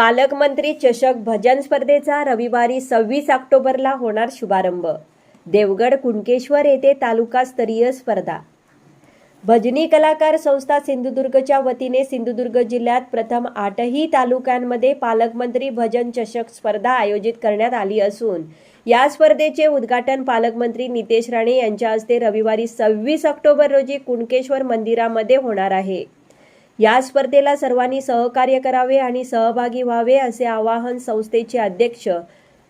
पालकमंत्री चषक भजन स्पर्धेचा रविवारी सव्वीस ऑक्टोबरला होणार शुभारंभ. देवगड कुणकेश्वर येथे तालुकास्तरीय स्पर्धा. भजनी कलाकार संस्था सिंधुदुर्गच्या वतीने सिंधुदुर्ग जिल्ह्यात प्रथम आठही तालुक्यांमध्ये पालकमंत्री भजन चषक स्पर्धा आयोजित करण्यात आली असून या स्पर्धेचे उद्घाटन पालकमंत्री नितेश राणे यांच्या हस्ते रविवारी सव्वीस ऑक्टोबर रोजी कुणकेश्वर मंदिरामध्ये होणार आहे. या स्पर्धेला सर्वांनी सहकार्य करावे आणि सहभागी व्हावे असे आवाहन संस्थेचे अध्यक्ष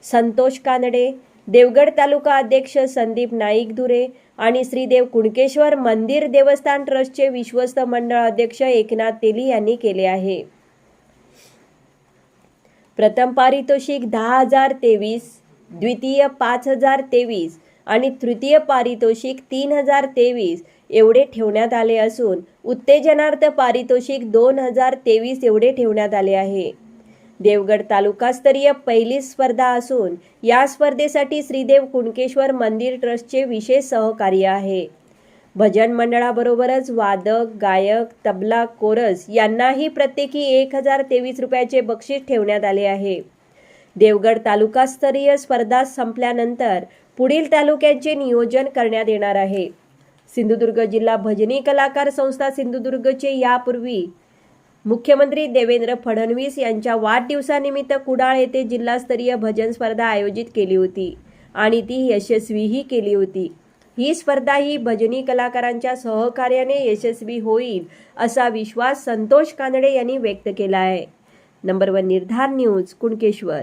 संतोष कानडे देवगड तालुका अध्यक्ष संदीप नाईक धुरे आणि श्रीदेव कुणकेश्वर मंदिर देवस्थान ट्रस्टचे विश्वस्त मंडळ अध्यक्ष एकनाथ तेली यांनी केले आहे. प्रथम पारितोषिक दहा हजार तेवीस द्वितीय पाच हजार तेवीस आणि तृतीय पारितोषिक तीन हजार तेवीस एवढे ठेवण्यात आले असून उत्तेजनार्थ पारितोषिक दोन हजार तेवीस एवढे ठेवण्यात आले आहे. देवगड तालुकास्तरीय पहिली स्पर्धा असून या स्पर्धेसाठी श्रीदेव कुणकेश्वर मंदिर ट्रस्टचे विशेष सहकार्य आहे. भजन मंडळाबरोबरच वादक गायक तबला कोरस यांनाही प्रत्येकी एक हजार तेवीस रुपयाचे बक्षीस ठेवण्यात आले आहे. देवगड तालुकास्तरीय स्पर्धा संपल्यानंतर पुढील तालुक्यांचे नियोजन करण्यात येणार आहे. सिंधुदुर्ग जिल्हा भजनी कलाकार संस्था सिंधुदुर्गचे यापूर्वी मुख्यमंत्री देवेंद्र फडणवीस यांच्या वाढदिवसानिमित्त कुडाळ येथे जिल्हास्तरीय भजन स्पर्धा आयोजित केली होती आणि ती यशस्वीही केली होती. ही स्पर्धा ही भजनी कलाकारांच्या सहकार्याने यशस्वी होईल असा विश्वास संतोष कानडे यांनी व्यक्त केला आहे. Number one Nirdhar news Kunkeshwar.